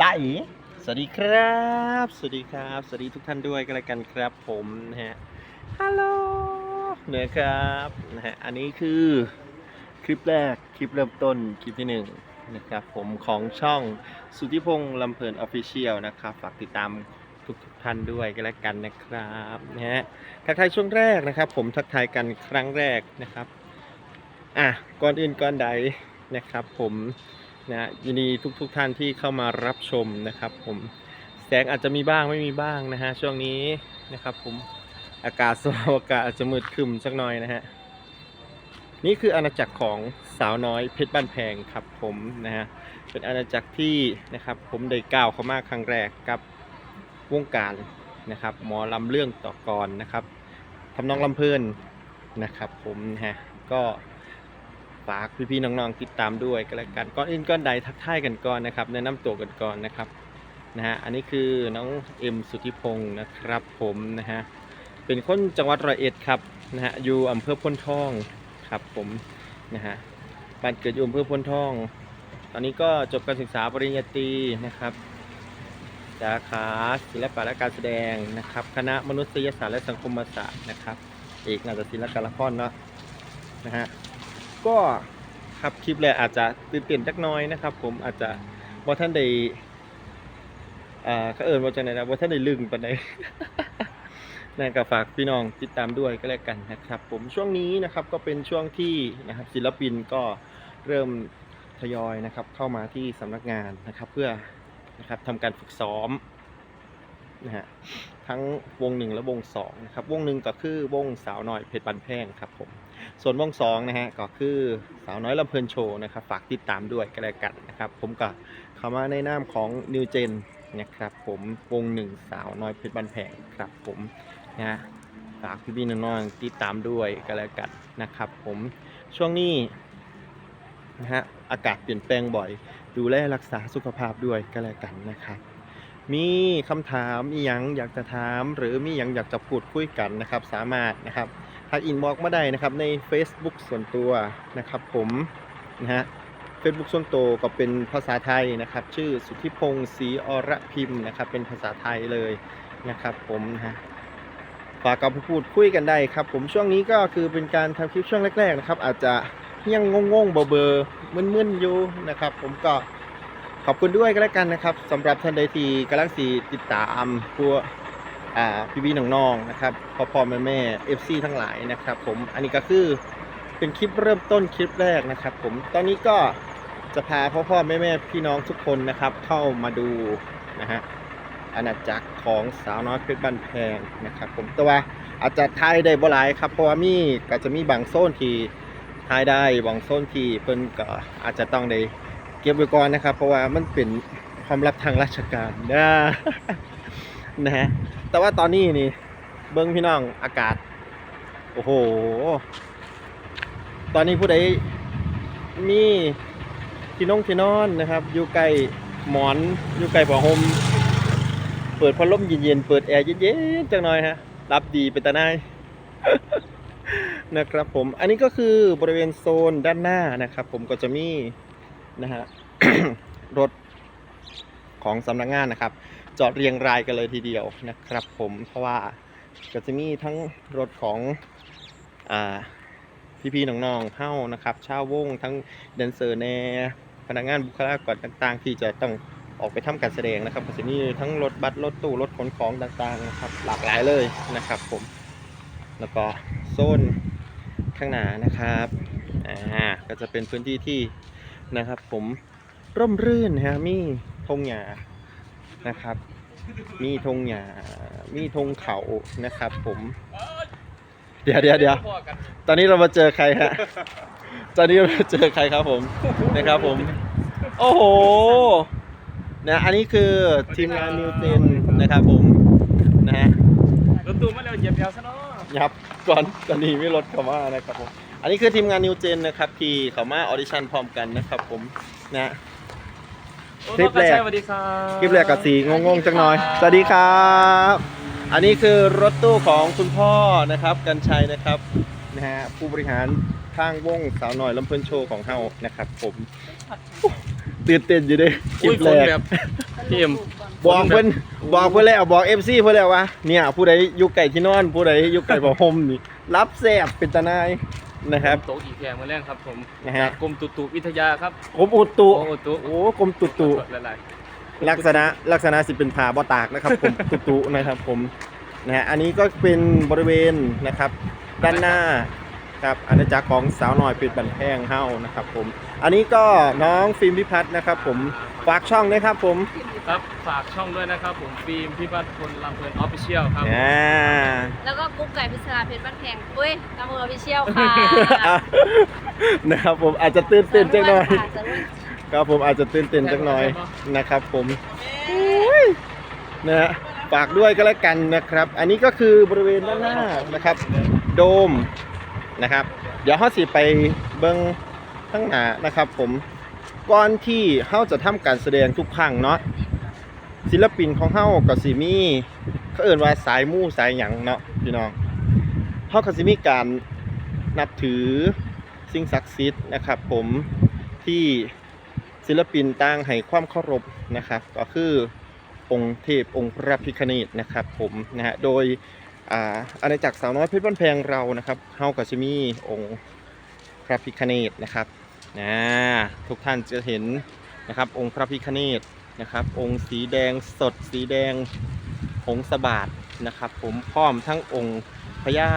ตาอีสวัสดีครับ สวัสดีครับ สวัสดีทุกท่านด้วยกันละกันครับผมนะฮะ ฮัลโหลเนือครับนะฮะ อันนี้คือคลิปแรก คลิปเริ่มต้น คลิปที่หนึ่งนะครับผมของช่องสุทธิพงษ์ลำเพลินออฟฟิเชียลนะครับ ฝากติดตามทุกท่านด้วยกันละกันนะครับนะฮะ ทักทายช่วงแรกนะครับ ผมทักทายกันครั้งแรกนะครับ อะ ก่อนอื่นก่อนใดนะครับ ผม นะยินดีทุกทุกๆท่านที่เข้ามารับชมนะครับ ผมแสงอาจจะมีบ้างไม่มีบ้างนะฮะช่วงนี้นะครับ ผมอากาศสภาพอากาศอาจจะมืดคึมสักหน่อยนะฮะนี่คืออาณาจักรของสาวน้อยเพชรบ้านแพงครับผมนะฮะเป็นอาณาจักรที่นะครับ ผมได้ก้าวเข้ามาครั้งแรกกับวงการนะครับ หมอลำเรื่องต่อกรนะครับทำนองลำเพลินนะครับ ผมนะฮะก็ ฝากพี่ๆน้องๆติดตามด้วยกันแล้วกันก่อนอื่นก่อนใดทักทายกันก่อนนะครับ แนะนำตัวกันก่อนนะครับนะฮะอันนี้คือน้องเอ็มสุธิพงศ์นะครับผมนะฮะเป็นคนจังหวัดร้อยเอ็ดครับนะฮะอยู่อำเภอพ้นทองครับผมนะฮะบ้านเกิดอยู่อำเภอพ้นทอง ตอนนี้ก็จบการศึกษาปริญญาตรีนะครับสาขาศิลปะและการแสดงนะครับ คณะมนุษยศาสตร์และสังคมศาสตร์นะครับ เอกนาฏศิลป์และการละครเนาะนะฮะ ก็ครับคลิปแรกอาจจะตื่นเต้นจักหน้อยนะครับ ผมอาจจะบ่ท่านได้อ่าเขาเอิญว่าจังไดนะว่าท่านได้ลึงปานใดนั่นก็ฝากพี่น้องติดตามด้วยก็แล้วกันนะครับ ผมช่วงนี้นะครับก็เป็นช่วงที่นะครับศิลปินก็เริ่มทยอยนะครับเข้ามาที่สำนักงานนะครับเพื่อนะครับทำการฝึกซ้อมนะฮะทั้งวงหนึ่งและวงสองนะครับวงหนึ่งก็คือวงสาวน้อยเพชรบันแพงครับผม ส่วนวงสองนะฮะก็คือสาวน้อยลำเพลินโชว์นะครับฝากติดตามด้วยก็แล้วกันนะครับผมก็เข้ามาในนามของ New Gen นะครับผมวงหนึ่งสาวน้อยเพชรบันแพงครับผมนะฮะฝากพี่ๆน้องๆติดตามด้วยก็แล้วกันนะครับผมช่วงนี้นะฮะอากาศเปลี่ยนแปลงบ่อย ดูแลรักษาสุขภาพด้วยก็แล้วกันนะครับมีคำถามอีหยังอยากจะถาม หรือมีหยังอยากจะพูดคุยกันนะครับ สามารถนะครับ ทักอินบ็อกมาได้นะครับใน Facebook ส่วนตัวนะครับผมนะฮะ Facebook ส่วนตัวก็เป็นภาษาไทยนะครับ ชื่อสุทธิพงศ์ศรีอรพิมพ์นะครับ เป็นภาษาไทยเลยนะครับ ผมนะฮะฝากกับพูดคุยกันได้ครับ ผมช่วงนี้ก็คือเป็นการทำคลิปช่วงแรก ๆ นะครับ อาจจะยังงงๆเบอร์ๆมึนๆอยู่นะครับ ผมก็ขอบคุณด้วยก็แล้วกันนะครับสำหรับท่านใดที่กำลังสีติดตามพวก อ่าพี่น้องๆนะครับพ่อพ่อแม่แม่เอฟซีทั้งหลายนะครับ ผมอันนี้ก็คือเป็นคลิปเริ่มต้นคลิปแรกนะครับ ผมตอนนี้ก็จะพาพ่อพ่อแม่แม่พี่น้องทุกคนนะครับ เข้ามาดูนะฮะอาณาจักรของสาวน้อยเพชรบ้านแพงนะครับ ผมแต่ว่าอาจจะทายได้บ่หลายครับ เพราะว่ามีก็จะมีบางโซนที่ทายได้บางโซนที่เพิ่นก็อาจจะต้องได้เก็บไว้ก่อนนะครับ เพราะว่ามันเป็นความลับทางราชการนะนะฮะ แต่ว่าตอนนี้นี่ เบิ้งพี่น้องอากาศ โอ้โห ตอนนี้ผู้ใดมีที่นงที่นอนนะครับ อยู่ใกล้หมอน อยู่ใกล้ผ้าห่มเปิดพัดลมเย็นๆ เปิดแอร์เย็นๆจังหน่อยฮะ รับดีเป็นตาหนานะครับผม อันนี้ก็คือบริเวณโซนด้านหน้านะครับ ผมก็จะมีนะฮะรถของสำนักงานนะครับ จอดเรียงรายกันเลยทีเดียวนะครับ ผมเพราะว่าก็จะมีทั้งรถของอ่าพี่ๆน้องๆเข้านะครับชาววงทั้งแดนเซอร์แนพนักงานบุคลากรต่าง ๆ ที่จะต้องออกไปทำการแสดงนะครับก็จะมีทั้งรถบัสรถตู้รถขนของต่างๆนะครับ หลากหลายเลยนะครับ ผมแล้วก็โซนข้างหน้านะครับอ่าก็จะเป็นพื้นที่ที่นะครับ ผมร่มรื่นฮะมีธงหญ้า นะครับ มีธงหญ้ามีธงเขานะครับ ผม เดี๋ยวเดี๋ยวเดี๋ยวตอนนี้เรามาเจอใครฮะ ตอนนี้เรามาเจอใครครับผม นะครับผม โอ้โห นะ อันนี้คือทีมงานนิวเทนนะครับผม นะฮะรถตู้มาเร็วเหยียบเอวซะเนาะยับก่อนตอนนี้ไม่ลดเข้ามานะครับผม อันนี้คือทีมงานนิวเจนนะครับที่เขามาออดิชั่นพร้อมกันนะครับผม นะ คลิปแรกสวัสดีครับคลิปแรกกับสีงงๆจังหน่อย สวัสดีครับ อันนี้คือรถตู้ของคุณพ่อนะครับ กันชัยนะครับนะฮะผู้บริหารข้างวงสาวหน่อยลำเพลินโชว์ของเฮานะครับ ผมตื่นเต้นอยู่เด้คลิอุ้ยปฝแรนกแบบพี่เอ็ม บอกเพิ่นบอกเพิ่นแล้วบอก FC เพิ่นแล้วว่าเนี่ย ผู้ใดอยู่ไก่ที่นอน ผู้ใดอยู่ไก่บ่ห่มนี่รับแซ่บเป็นตาหนาย นะครับโต๊ะอีแพงมาแรงครับผมนะฮะกรมตุตุวิทยาครับกรมอุตุโอ้ตุโอ้กรมตุตุหลายลักษณะลักษณะสิเป็นผาบ่ตากนะครับผม ตุตุนะครับผมนะฮะอันนี้ก็เป็นบริเวณนะครับ ด้านหน้า ครับอาณาจักรของสาวน้อยเป็นบันแพงเฮานะครับผม อันนี้ก็น้องฟิล์มพิพัฒน์นะครับผมฝากช่องด้วยครับผมๆครับฝากช่องด้วยนะครับผมฟิล์มพิพัฒน์พลลำเพลินออฟฟิเชียลครับอ่าแล้วก็กุ๊กไก่พิศราเพชรบ้านแพงอุ้ยตามมือพิเชียลค่ะนะครับผมอาจจะตื่นเต้นจังหน่อยค่ะจะรู้ครับผมอาจจะตื่นเต้นจังหน่อยนะครับผมอุ๊ยนะฮะฝากด้วยก็แล้วกันนะครับ อันนี้ก็คือบริเวณด้านหน้านะครับ โดม นะครับ เดี๋ยวเฮาสิไปเบิ่งข้างหน้านะครับ ผมก่อนที่เฮาจะทำการแสดงทุกครั้งเนาะศิลปินของเฮาก็สิมีเขาเอ่นว่าสายมู่สายหยังเนาะพี่น้องเฮาก็สิมีการนับถือสิ่งศักดิ์สิทธิ์นะครับ ผมที่ศิลปินต่างให้ความเคารพนะครับ ก็คือองค์เทพองค์พระพิฆเนศนะครับ ผมนะฮะโดย อ่าอาณาจักรสาวน้อยเพชรบ้านแพงเรานะครับเฮาก็จะมีองค์พระพิฆเนศนะครับนะทุกท่านจะเห็นนะครับองค์พระพิฆเนศนะครับ องค์สีแดงสดสีแดงหงสบาทนะครับ ผมพร้อมทั้งองค์พญา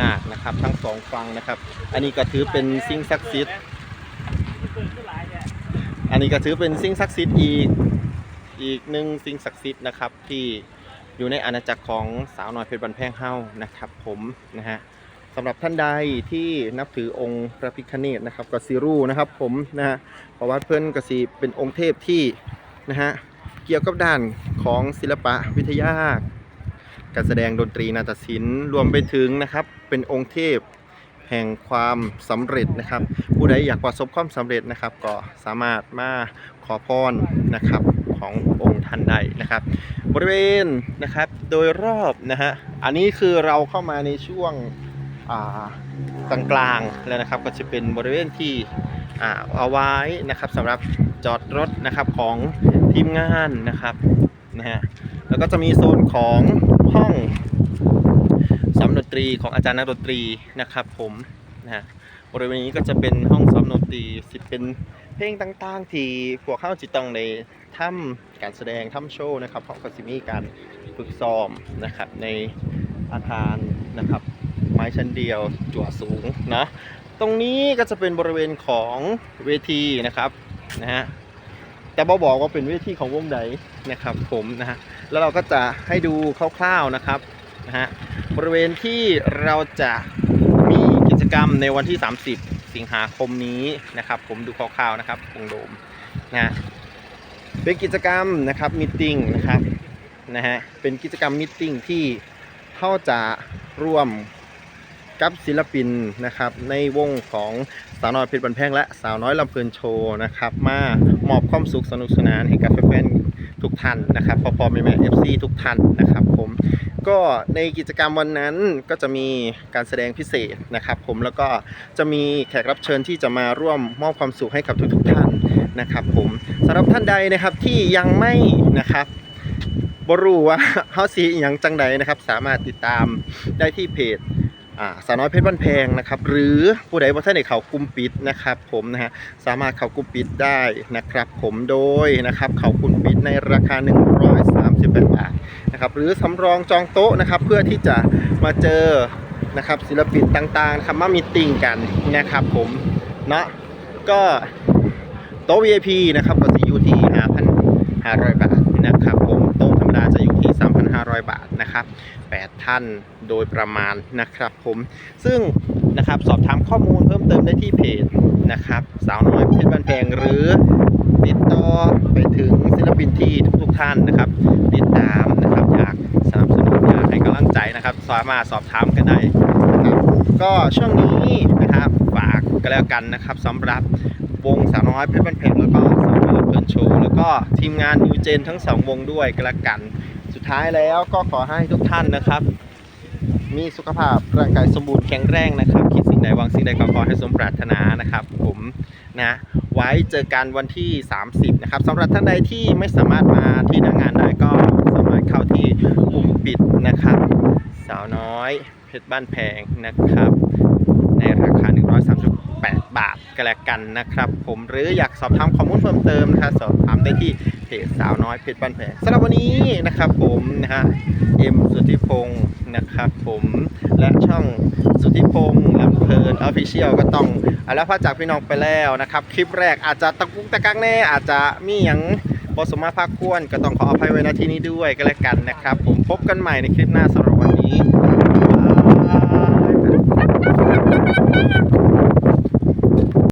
นาคนะครับ ทั้งสองฝั่งนะครับ อันนี้ก็ถือเป็นสิ่งศักดิ์สิทธิ์อันนี้ก็ถือเป็นสิ่งศักดิ์สิทธิ์อีกอีกหนึ่งสิ่งศักดิ์สิทธิ์นะครับที่ อยู่ในอาณาจักรของสาวน้อยเพชรบันแพงเฮานะครับผมนะฮะสำหรับท่านใดที่นับถือองค์พระพิฆเนศนะครับก็สิรูนะครับผมนะฮะเพราะว่าเพื่อนกสิเป็นองค์เทพที่นะฮะเกี่ยวกับด้านของศิลปะวิทยา การแสดงดนตรีนาฏศิลป์รวมไปถึงนะครับเป็นองค์เทพแห่งความสำเร็จนะครับ ผู้ใดอยากประสบความสำเร็จนะครับ ก็สามารถมาขอพรนะครับขององค์ ท่านได้นะครับ บริเวณนะครับโดยรอบนะฮะอันนี้คือเราเข้ามาในช่วงกลางๆแล้วนะครับก็จะเป็นบริเวณที่เอาไว้นะครับสำหรับจอดรถนะครับของทีมงานนะครับนะฮะแล้วก็จะมีโซนของห้องซ้อมดนตรีของอาจารย์นักดนตรีนะครับผมนะฮะ บริเวณนี้ก็จะเป็นห้องซ้อมดนตรีสิเป็นเพลงต่างๆ ที่พวกเข้าจิตต้องในทำการแสดงทำโชว์นะครับเขาก็จะมีการฝึกซ้อมนะครับในอาคารนะครับ ไม้ชั้นเดียวจั่วสูงนะตรงนี้ก็จะเป็นบริเวณของเวทีนะครับนะฮะแต่บอบอกว่าเป็นเวทีของวงใดนะครับผมนะฮะแล้วเราก็จะให้ดูคร่าวๆนะครับนะฮะบริเวณที่เราจะ กรรมในวันที่ 30 สิงหาคมนี้นะครับ ผมดูคร่าวๆนะครับวงโดมนะฮะเป็นกิจกรรมนะครับมิ팅นะครับนะฮะเป็นกิจกรรมมิ팅ที่เข้าจะร่วมกับศิลปินนะครับในวงของสาวน้อยเพชรบันแพงและสาวน้อยลำเพลินโชว์นะครับมามอบความสุขสนุกสนานให้กับแฟนๆทุกท่านนะครับพอพอแม่แม่เอฟซีทุกท่านนะครับผม ก็ในกิจกรรมวันนั้นก็จะมีการแสดงพิเศษนะครับ ผมแล้วก็จะมีแขกรับเชิญที่จะมาร่วมมอบความสุขให้กับทุกๆท่านนะครับผมสำหรับท่านใดนะครับที่ยังไม่นะครับบรูว่าเฮาสีอหยังจังใดนะครับ สามารถติดตามได้ที่เพจอ่าสาวน้อยเพชรบ้านแพงนะครับ หรือผู้ใดว่าท่านในเขากุมปิดนะครับ ผมนะฮะสามารถเขากุมปิดได้นะครับ ผมโดยนะครับเขากุมปิดในราคา 138 บาท นะครับหรือสำรองจองโต๊ะนะครับ เพื่อที่จะมาเจอนะครับศิลปินต่างๆนะครับมามีตติ้งกันนะครับ ผมเนาะก็โต๊ะ VIP นะครับก็จะอยู่ที่ 5,500 บาทนะครับผมโต๊ะธรรมดาจะอยู่ที่ 3,500 บาทนะครับ8ท่านโดยประมาณนะครับ ผมซึ่งนะครับสอบถามข้อมูลเพิ่มเติมได้ที่เพจนะครับ สาวน้อยเพชรบันแพงหรือติดต่อไปถึงศิลปินที่ทุกๆท่านนะครับ ติดตามนะครับ ให้กำลังใจนะครับ สามารถสอบถามกันได้นะครับก็ช่วงนี้นะครับฝากกันแล้วกันนะครับสำหรับวงสาวน้อยเพชรบันเพงแล้วก็สาวน้อยเพลินโชว์แล้วก็ทีมงานนิวเจนทั้งสองวงด้วยกันละกัน สุดท้ายแล้วก็ขอให้ทุกท่านนะครับ มีสุขภาพร่างกายสมบูรณ์แข็งแรงนะครับ คิดสิ่งใดวังสิ่งใดก็ขอให้สมปรารถนานะครับ ผมนะไว้เจอกันวันที่ 30 นะครับสำหรับท่านใดที่ไม่สามารถมาที่หน้างานได้ก็สามารถเข้าที่กลุ่มปิดนะครับ สาวน้อยเพ ชรบ้านแพงนะครับ ในราคา 138 บาทก็แล้วกันนะครับ ผมหรืออยากสอบถามข้อมูลเพิ่มเติมนะครับสอบถามได้ที่เพจสาวน้อยเพชรบ้านแพงสำหรับวันนี้นะครับผมนะฮะเอ็มสุทธิพงศ์นะครับผมและช่องสุทธิพงศ์ลำเพลินออฟฟิเชียลก็ต้องอาละพักจากพี่น้องไปแล้วนะครับ คลิปแรกอาจจะตะกุกตะกักแน่อาจจะมีอย่างบสมมาภาคควรก็ต้องขออภัยไว้ณที่นี้ด้วยก็แล้วกันนะครับ ผมพบกันใหม่ในคลิปหน้าสำหรับวันนี้ Ha ha ha!